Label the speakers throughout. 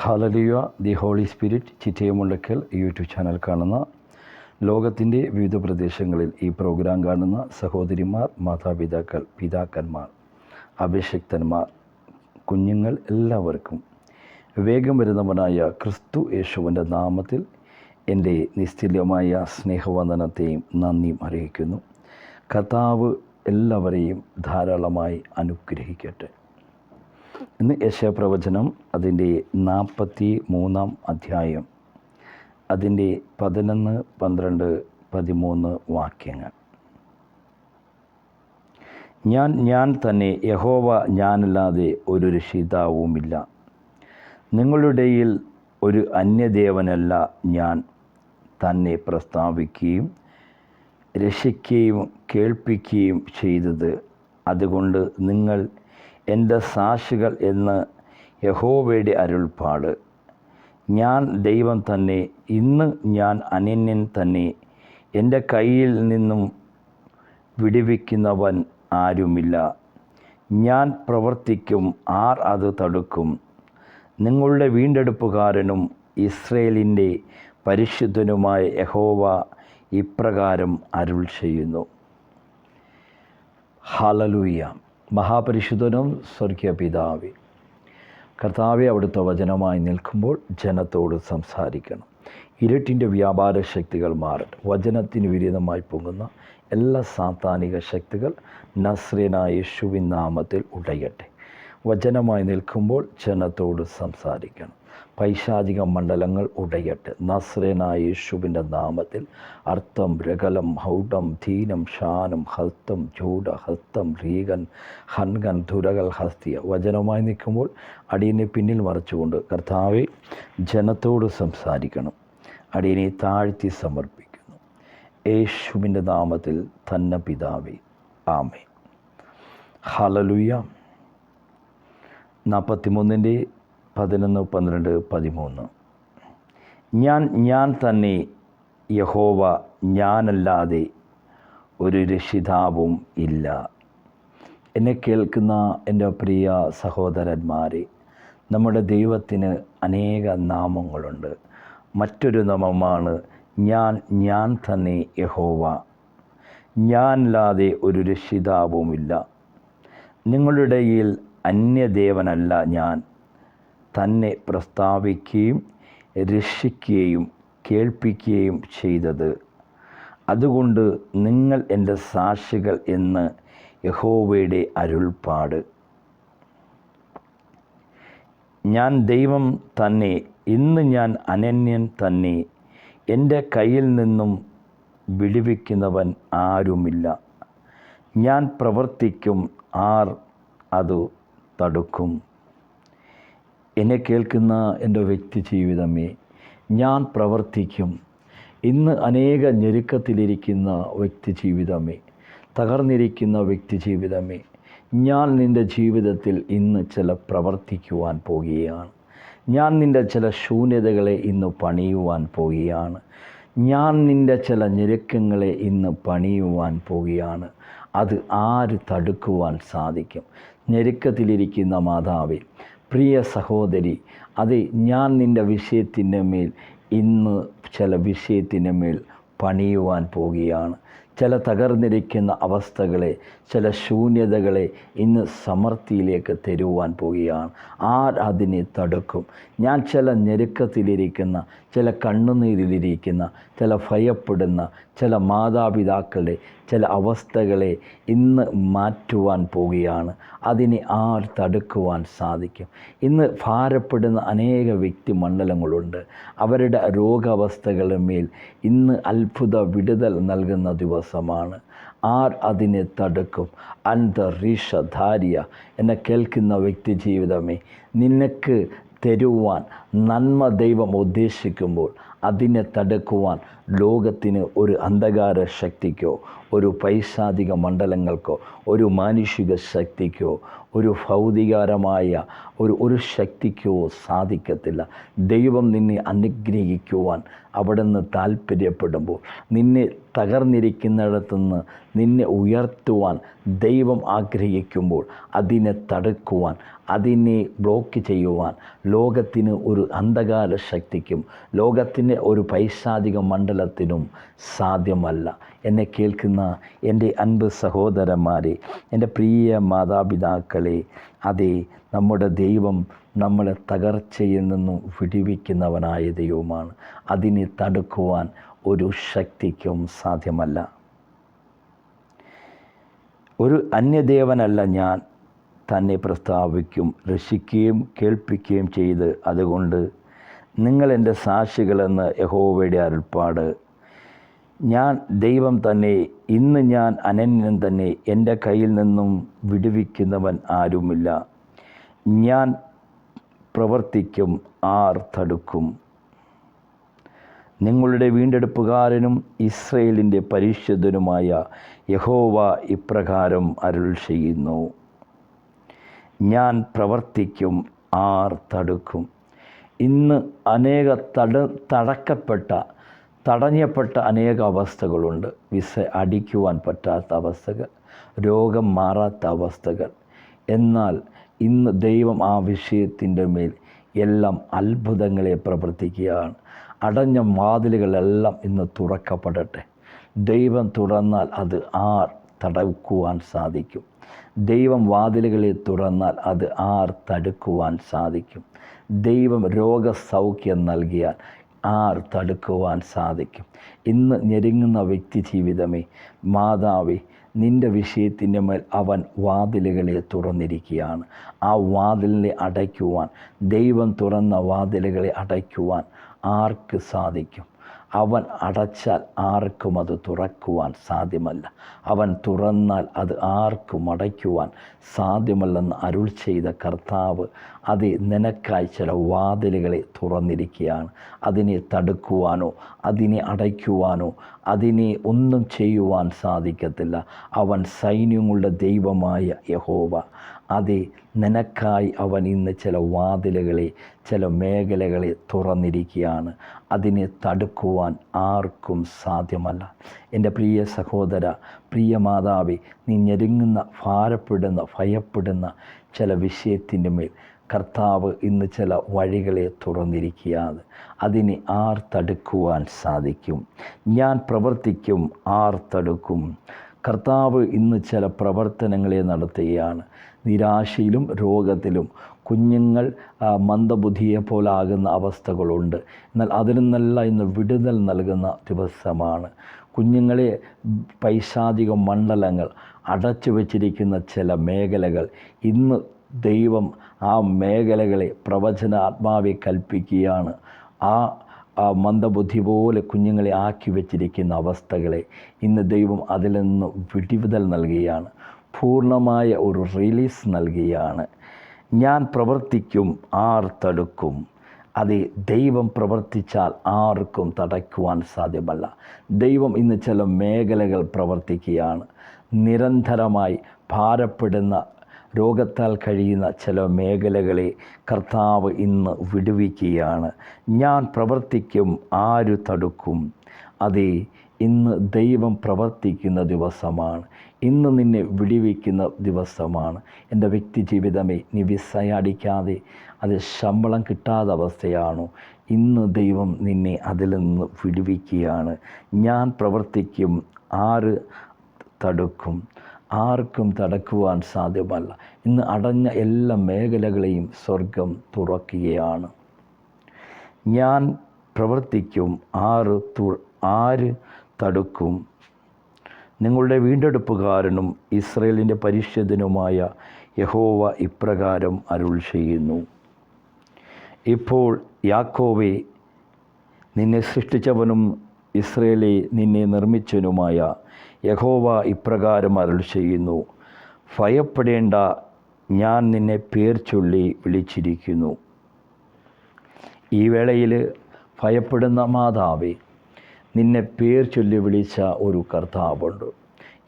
Speaker 1: ഹാലലിയ the holy spirit ചിറ്റയമുണ്ടക്കൽ YouTube channel കാണുന്ന ലോകത്തിന്റെ വിവിധ പ്രദേശങ്ങളിൽ ഈ പ്രോഗ്രാം കാണുന്ന സഹോദരിമാർ മാതാപിതാക്കൾ പിതാക്കന്മാർ അഭിഷിക്തന്മാർ കുഞ്ഞുങ്ങൾ എല്ലാവർക്കും വേഗം വരുന്നവനായ ക്രിസ്തു യേശുവിന്റെ നാമത്തിൽ എന്റെ നിസ്തുല്യമായ സ്നേഹവന്ദനത്തെയും നന്ദിയും അറിയിക്കുന്നു. കർത്താവ് എല്ലാവരെയും ധാരാളമായി അനുഗ്രഹിക്കട്ടെ. ഇന്ന് യശപ്രവചനം അതിന്റെ നാൽപ്പത്തി മൂന്നാം അധ്യായം. അതിന്റെ പതിനൊന്ന് പന്ത്രണ്ട് പതിമൂന്ന് വാക്യങ്ങൾ. ഞാൻ ഞാൻ തന്നെ യഹോവ ഞാനല്ലാതെ ഒരു രക്ഷിതാവുമില്ല. നിങ്ങളുടെയിൽ ഒരു അന്യദേവനല്ല ഞാൻ തന്നെ പ്രസ്താവിക്കുകയും രക്ഷിക്കുകയും കേൾപ്പിക്കുകയും ചെയ്തത്. അതുകൊണ്ട് നിങ്ങൾ എന്റെ സാക്ഷികൾ എന്ന് യഹോവയുടെ അരുൾപ്പാട്. ഞാൻ ദൈവം തന്നെ ഇന്ന് ഞാൻ അനന്യൻ തന്നെ. എന്റെ കയ്യിൽ നിന്നും വിടുവിക്കുന്നവൻ ആരുമില്ല. ഞാൻ പ്രവർത്തിക്കും ആർ അത് തടുക്കും. നിങ്ങളുടെ വീണ്ടെടുപ്പുകാരനും ഇസ്രയേലിന്റെ പരിശുദ്ധനുമായ യഹോവ ഇപ്രകാരം അരുൾ ചെയ്യുന്നു. ഹലലൂയ മഹാപരിശുദ്ധനും സ്വർഗീയ പിതാവേ കർത്താവെ അവിടുത്തെ വചനമായി നിൽക്കുമ്പോൾ ജനത്തോട് സംസാരിക്കണം. ഇരുട്ടിന്റെ വ്യാപാര ശക്തികൾ മാറട്ടെ. വചനത്തിന് വിരുദ്ധമായി പൊങ്ങുന്ന എല്ലാ സാത്താനിക ശക്തികൾ നസ്രീനായ യേശുവിൻ നാമത്തിൽ ഉടയട്ടെ. വചനമായി നിൽക്കുമ്പോൾ ജനത്തോട് സംസാരിക്കണം. പൈശാചിക മണ്ഡലങ്ങൾ ഉടയട്ടെ. നസ്രനായ യേശുവിന്റെ നാമത്തിൽ അർത്ഥം രകലം ഹൗഡം ധീനം ഷാനം ഹസ്തം ചൂട ഹസ്തം റീകൻ ഹൻഗൻ ധുരകൽ ഹസ്തിയ. വചനമായി നിൽക്കുമ്പോൾ അടിയനെ പിന്നിൽ മറച്ചുകൊണ്ട് കർത്താവെ ജനത്തോട് സംസാരിക്കണം. അടിയനെ താഴ്ത്തി സമർപ്പിക്കുന്നു. യേശുവിന്റെ നാമത്തിൽ തന്നെ പിതാവേ ആമേ ഹലലുയ നാൽപ്പത്തിമൂന്നിന്റെ പതിനൊന്ന് പന്ത്രണ്ട് പതിമൂന്ന്. ഞാൻ ഞാൻ തന്നെ യഹോവ ഞാനല്ലാതെ ഒരു രക്ഷിതാവും ഇല്ല. എന്നെ കേൾക്കുന്ന എന്റെ പ്രിയ സഹോദരന്മാരെ നമ്മുടെ ദൈവത്തിന് അനേക നാമങ്ങളുണ്ട്. മറ്റൊരു നാമമാണ് ഞാൻ ഞാൻ തന്നെ യഹോവ. ഞാനല്ലാതെ ഒരു രക്ഷിതാവുമില്ല. നിങ്ങളുടെയിൽ അന്യദേവനല്ല ഞാൻ. തന്നെ പ്രസ്താവിക്കുകയും രക്ഷിക്കുകയും കേൾപ്പിക്കുകയും ചെയ്തത്. അതുകൊണ്ട് നിങ്ങൾ എന്റെ സാക്ഷികൾ എന്ന് യഹോവയുടെ അരുൾപ്പാട്. ഞാൻ ദൈവം തന്നെ ഇന്ന് ഞാൻ അനന്യൻ തന്നെ. എന്റെ കയ്യിൽ നിന്നും വിടുവിക്കുന്നവൻ ആരുമില്ല. ഞാൻ പ്രവർത്തിക്കും ആർ അത് തടുക്കും. എന്നെ കേൾക്കുന്ന എന്റെ വ്യക്തി ജീവിതമേ ഞാൻ പ്രവർത്തിക്കും. ഇന്ന് അനേക ഞെരുക്കത്തിലിരിക്കുന്ന വ്യക്തി ജീവിതമേ തകർന്നിരിക്കുന്ന വ്യക്തി ജീവിതമേ ഞാൻ നിന്റെ ജീവിതത്തിൽ ഇന്ന് ചില പ്രവർത്തിക്കുവാൻ പോകുകയാണ്. ഞാൻ നിന്റെ ചില ശൂന്യതകളെ ഇന്ന് പണിയുവാൻ പോകുകയാണ്. ഞാൻ നിന്റെ ചില ഞെരുക്കങ്ങളെ ഇന്ന് പണിയുവാൻ പോവുകയാണ് അത് ആര് തടുക്കുവാൻ സാധിക്കും? ഞെരുക്കത്തിലിരിക്കുന്ന മാതാവേ പ്രിയ സഹോദരി അത് ഞാൻ നിന്റെ വിഷയത്തിന്റെ മേൽ ഇന്ന് ചില വിഷയത്തിന്റെ മേൽ പണിയുവാൻ പോവുകയാണ്. ചില തകർന്നിരിക്കുന്ന അവസ്ഥകളെ ചില ശൂന്യതകളെ ഇന്ന് സമൃദ്ധിയിലേക്ക് തരുവാൻ പോവുകയാണ്. ആർ അതിനെ തടുക്കും? ഞാൻ ചില ഞെരുക്കത്തിലിരിക്കുന്ന ചില കണ്ണുനീരിലിരിക്കുന്ന ചില ഭയപ്പെടുന്ന ചില മാതാപിതാക്കളുടെ ചില അവസ്ഥകളെ ഇന്ന് മാറ്റുവാൻ പോവുകയാണ്. അതിനെ ആർ തടുക്കുവാൻ സാധിക്കും? ഇന്ന് ഭാരപ്പെടുന്ന അനേക വ്യക്തി മണ്ഡലങ്ങളുണ്ട്. അവരുടെ രോഗാവസ്ഥകളുടെ മേൽ ഇന്ന് അത്ഭുത വിടുതൽ നൽകുന്ന ദിവസമാണ്. ആർ അതിനെ തടുക്കും? അന്തരീക്ഷധാരിയ എന്നെ കേൾക്കുന്ന വ്യക്തി ജീവിതമേ നിനക്ക് തരുവാൻ നന്മ ദൈവം ഉദ്ദേശിക്കുമ്പോൾ അതിനെ തടുക്കുവാൻ ലോകത്തിന് ഒരു അന്ധകാര ശക്തിക്കോ ഒരു പൈശാചിക മണ്ഡലങ്ങൾക്കോ ഒരു മാനുഷിക ശക്തിക്കോ ഒരു ഭൗതികാരമായ ഒരു ഒരു ശക്തിക്കോ സാധിക്കത്തില്ല. ദൈവം നിന്നെ അനുഗ്രഹിക്കുവാൻ അവിടെ നിന്ന് താല്പര്യപ്പെടുമ്പോൾ നിന്നെ തകർന്നിരിക്കുന്നിടത്തുനിന്ന് നിന്നെ ഉയർത്തുവാൻ ദൈവം ആഗ്രഹിക്കുമ്പോൾ അതിനെ തടുക്കുവാൻ അതിനെ ബ്ലോക്ക് ചെയ്യുവാൻ ലോകത്തിന് ഒരു അന്ധകാര ശക്തിക്കും ലോകത്തിന്റെ ഒരു പൈശാചിക മണ്ഡലത്തിനും സാധ്യമല്ല. എന്നെ കേൾക്കുന്ന എന്റെ അൻപ് സഹോദരന്മാരെ എന്റെ പ്രിയ മാതാപിതാക്കളെ അതെ നമ്മുടെ ദൈവം നമ്മളെ തകർച്ചയിൽ നിന്നും വിടിവിക്കുന്നവനായ ദൈവമാണ്. അതിനെ തടുക്കുവാൻ ഒരു ശക്തിക്കും സാധ്യമല്ല. ഒരു അന്യദേവനല്ല ഞാൻ തന്നെ പ്രസ്താവിക്കും രക്ഷിക്കുകയും കേൾപ്പിക്കുകയും ചെയ്ത് അതുകൊണ്ട് നിങ്ങൾ എന്റെ സാക്ഷികളെന്ന് യഹോവയുടെ അരുൾപ്പാട്. ഞാൻ ദൈവം തന്നെ ഇന്ന് ഞാൻ അനന്യം തന്നെ എന്റെ കയ്യിൽ നിന്നും വിടുവിക്കുന്നവൻ ആരുമില്ല. ഞാൻ പ്രവർത്തിക്കും ആർ തടുക്കും. നിങ്ങളുടെ വീണ്ടെടുപ്പുകാരനും ഇസ്രയേലിന്റെ പരിശുദ്ധനുമായ യഹോവ ഇപ്രകാരം അരുൾ ചെയ്യുന്നു. ഞാൻ പ്രവർത്തിക്കും ആർ തടുക്കും. ഇന്ന് അനേക തട തടക്കപ്പെട്ട തടഞ്ഞപ്പെട്ട അനേക അവസ്ഥകളുണ്ട്. വിസ അടിക്കുവാൻ പറ്റാത്ത അവസ്ഥകൾ രോഗം മാറാത്ത അവസ്ഥകൾ. എന്നാൽ ഇന്ന് ദൈവം ആ വിഷയത്തിന്റെ മേൽ എല്ലാം അത്ഭുതങ്ങളെ പ്രവർത്തിക്കുകയാണ്. അടഞ്ഞ വാതിലുകളെല്ലാം ഇന്ന് തുറക്കപ്പെടട്ടെ. ദൈവം തുറന്നാൽ അത് ആർ തടക്കുവാൻ സാധിക്കും. ദൈവം വാതിലുകളെ തുറന്നാൽ അത് ആർ തടുക്കുവാൻ സാധിക്കും. ദൈവം രോഗസൗഖ്യം നൽകിയാൽ ആർ തടുക്കുവാൻ സാധിക്കും. ഇന്ന് ഞെരുങ്ങുന്ന വ്യക്തി ജീവിതമേ മാതാവേ നിന്റെ വിഷയത്തിന്റെ മേൽ അവൻ വാതിലുകളെ തുറന്നിരിക്കുകയാണ്. ആ വാതിലിനെ അടയ്ക്കുവാൻ ദൈവം തുറന്ന വാതിലുകളെ അടയ്ക്കുവാൻ ആർക്ക് സാധിക്കും? അവൻ അടച്ചാൽ ആർക്കും അത് തുറക്കുവാൻ സാധ്യമല്ല. അവൻ തുറന്നാൽ അത് ആർക്കും അടയ്ക്കുവാൻ സാധ്യമല്ലെന്ന് അരുൾ ചെയ്ത കർത്താവ് അത് നിനക്കായി ചില വാതിലുകളെ തുറന്നിരിക്കുകയാണ്. അതിനെ തടുക്കുവാനോ അതിനെ അടയ്ക്കുവാനോ അതിനെ ഒന്നും ചെയ്യുവാൻ സാധിക്കത്തില്ല. അവൻ സൈന്യങ്ങളുടെ ദൈവമായ യഹോവ. അതെ നിനക്കായി അവൻ ഇന്ന് ചില വാതിലുകളെ ചില മേഖലകളെ തുറന്നിരിക്കുകയാണ്. അതിനെ തടുക്കുവാൻ ആർക്കും സാധ്യമല്ല. എന്റെ പ്രിയ സഹോദര പ്രിയ മാതാവി നീ ഞെരുങ്ങുന്ന ഭാരപ്പെടുന്ന ഭയപ്പെടുന്ന ചില വിഷയത്തിന്റെ മേൽ കർത്താവ് ഇന്ന് ചില വഴികളെ തുറന്നിരിക്കുകയാണ്. അതിനെ ആർ തടുക്കുവാൻ സാധിക്കും. ഞാൻ പ്രവർത്തിക്കും ആർ തടുക്കും. കർത്താവ് ഇന്ന് ചില പ്രവർത്തനങ്ങളെ നടത്തുകയാണ്. നിരാശയിലും രോഗത്തിലും കുഞ്ഞുങ്ങൾ മന്ദബുദ്ധിയെ പോലാകുന്ന അവസ്ഥകളുണ്ട്. എന്നാൽ അതിൽ നിന്നല്ല ഇന്ന് വിടുതൽ നൽകുന്ന ദിവസമാണ്. കുഞ്ഞുങ്ങളെ പൈശാചിക മണ്ഡലങ്ങൾ അടച്ചു വച്ചിരിക്കുന്ന ചില മേഖലകൾ ഇന്ന് ദൈവം ആ മേഖലകളെ പ്രവചന ആത്മാവെ കൽപ്പിക്കുകയാണ്. ആ ആ മന്ദബുദ്ധി പോലെ കുഞ്ഞുങ്ങളെ ആക്കി വെച്ചിരിക്കുന്ന അവസ്ഥകളെ ഇന്ന് ദൈവം അതിൽ നിന്ന് വിടിവിതൽ നൽകുകയാണ്. പൂർണമായ ഒരു റിലീസ് നൽകുകയാണ്. ഞാൻ പ്രവർത്തിക്കും ആർ തടുക്കും. അത് ദൈവം പ്രവർത്തിച്ചാൽ ആർക്കും തടയ്ക്കുവാൻ സാധ്യമല്ല. ദൈവം ഇന്ന് ചില മേഖലകൾ പ്രവർത്തിക്കുകയാണ്. നിരന്തരമായി ഭാരപ്പെടുന്ന രോഗത്താൽ കഴിയുന്ന ചില മേഖലകളെ കർത്താവ് ഇന്ന് വിടുവിക്കുകയാണ്. ഞാൻ പ്രവർത്തിക്കും ആരു തടുക്കും? അതെ ഇന്ന് ദൈവം പ്രവർത്തിക്കുന്ന ദിവസമാണ്. ഇന്ന് നിന്നെ വിടിവിക്കുന്ന ദിവസമാണ്. എന്റെ വ്യക്തി ജീവിതമേ നീ വിസയടിക്കാതെ അത് ശമ്പളം കിട്ടാത്ത അവസ്ഥയാണോ? ഇന്ന് ദൈവം നിന്നെ അതിൽ നിന്ന് വിടുവിക്കുകയാണ്. ഞാൻ പ്രവർത്തിക്കും ആര് തടുക്കും? ആർക്കും തടക്കുവാൻ സാധ്യമല്ല. ഇന്ന് അടഞ്ഞ എല്ലാ മേഖലകളെയും സ്വർഗം തുറക്കുകയാണ്. ഞാൻ പ്രവർത്തിക്കും ആറ് തു ആര് തടുക്കും. നിങ്ങളുടെ വീണ്ടെടുപ്പുകാരനും ഇസ്രയേലിന്റെ പരിശുദ്ധനുമായ യഹോവ ഇപ്രകാരം അരുൾ ചെയ്യുന്നു. ഇപ്പോൾ യാക്കോവെ നിന്നെ സൃഷ്ടിച്ചവനും ഇസ്രയേലെ നിന്നെ നിർമ്മിച്ചവനുമായ യഹോവ ഇപ്രകാരം അരുൾ ചെയ്യുന്നു. ഭയപ്പെടേണ്ട ഞാൻ നിന്നെ പേർ ചൊല്ലി വിളിച്ചിരിക്കുന്നു. ഈ വേളയിൽ ഭയപ്പെടുന്ന മാതാവേ നിന്നെ പേർ ചൊല്ലി വിളിച്ച ഒരു കർത്താവുണ്ട്.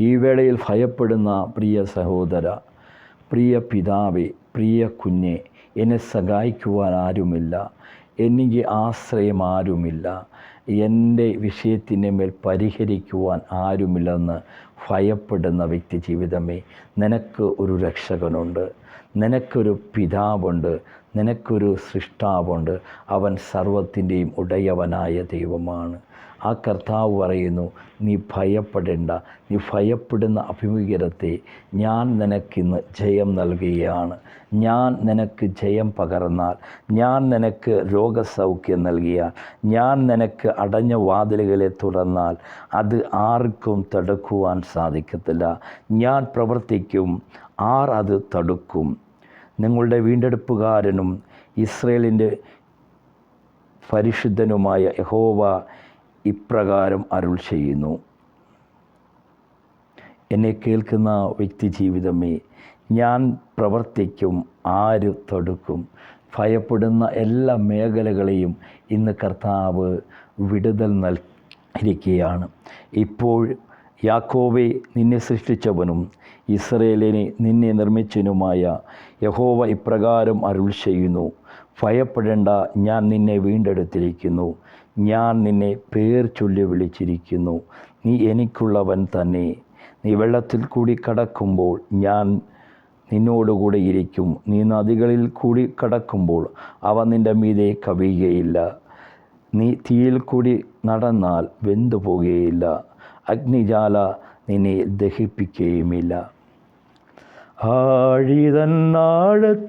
Speaker 1: ഈ വേളയിൽ ഭയപ്പെടുന്ന പ്രിയ സഹോദര പ്രിയ പിതാവേ പ്രിയ കുഞ്ഞെ എന്നെ സഹായിക്കുവാൻ ആരുമില്ല. എനിക്ക് ആശ്രയം ആരുമില്ല എന്റെ വിഷയത്തിന്റെ മേൽ പരിഹരിക്കുവാൻ ആരുമില്ലെന്ന് ഭയപ്പെടുന്ന വ്യക്തി ജീവിതമേ നിനക്ക് ഒരു രക്ഷകനുണ്ട്. നിനക്കൊരു പിതാവുണ്ട്. നിനക്കൊരു സൃഷ്ടാവുണ്ട്. അവൻ സർവത്തിന്റെയും ഉടയവനായ ദൈവമാണ്. ആ കർത്താവ് പറയുന്നു നീ ഭയപ്പെടേണ്ട. നീ ഭയപ്പെടുന്ന അഭിമുഖീകരത്തെ ഞാൻ നിനക്കിന്ന് ജയം നൽകുകയാണ്. ഞാൻ നിനക്ക് ജയം പകർന്നാൽ ഞാൻ നിനക്ക് രോഗസൗഖ്യം നൽകിയാൽ ഞാൻ നിനക്ക് അടഞ്ഞ വാതിലുകളെ തുറന്നാൽ അത് ആർക്കും തടുക്കുവാൻ സാധിക്കത്തില്ല. ഞാൻ പ്രവർത്തിക്കും ആർ അത് തടുക്കും. നിങ്ങളുടെ വീണ്ടെടുപ്പുകാരനും ഇസ്രയേലിന്റെ പരിശുദ്ധനുമായ യഹോവ ഇപ്രകാരം അരുൾ ചെയ്യുന്നു. എന്നെ കേൾക്കുന്ന വ്യക്തി ജീവിതമേ ഞാൻ പ്രവർത്തിക്കും ആര് തൊടുക്കും ഭയപ്പെടുന്ന എല്ലാ മേഖലകളെയും ഇന്ന് കർത്താവ് വിടുതൽ നൽകിയിരിക്കുകയാണ്. ഇപ്പോൾ യാക്കോവെ നിന്നെ സൃഷ്ടിച്ചവനും ഇസ്രയേലിനെ നിന്നെ നിർമ്മിച്ചനുമായ യഹോവ ഇപ്രകാരം അരുൾ ചെയ്യുന്നു. ഭയപ്പെടേണ്ട ഞാൻ നിന്നെ വീണ്ടെടുത്തിരിക്കുന്നു. ഞാൻ നിന്നെ പേർ ചൊല്ലി വിളിച്ചിരിക്കുന്നു. നീ എനിക്കുള്ളവൻ തന്നെ. നീ വെള്ളത്തിൽ കൂടി കടക്കുമ്പോൾ ഞാൻ നിന്നോടുകൂടെ ഇരിക്കും. നീ നദികളിൽ കൂടി കടക്കുമ്പോൾ അവ നിന്റെ മീതെ കവിയുകയില്ല. നീ തീയിൽ കൂടി നടന്നാൽ വെന്തു പോകുകയില്ല അഗ്നിജാല നിന്നെ ദഹിപ്പിക്കുകയുമില്ല. ആഴിതന്നാഴത്തിൽ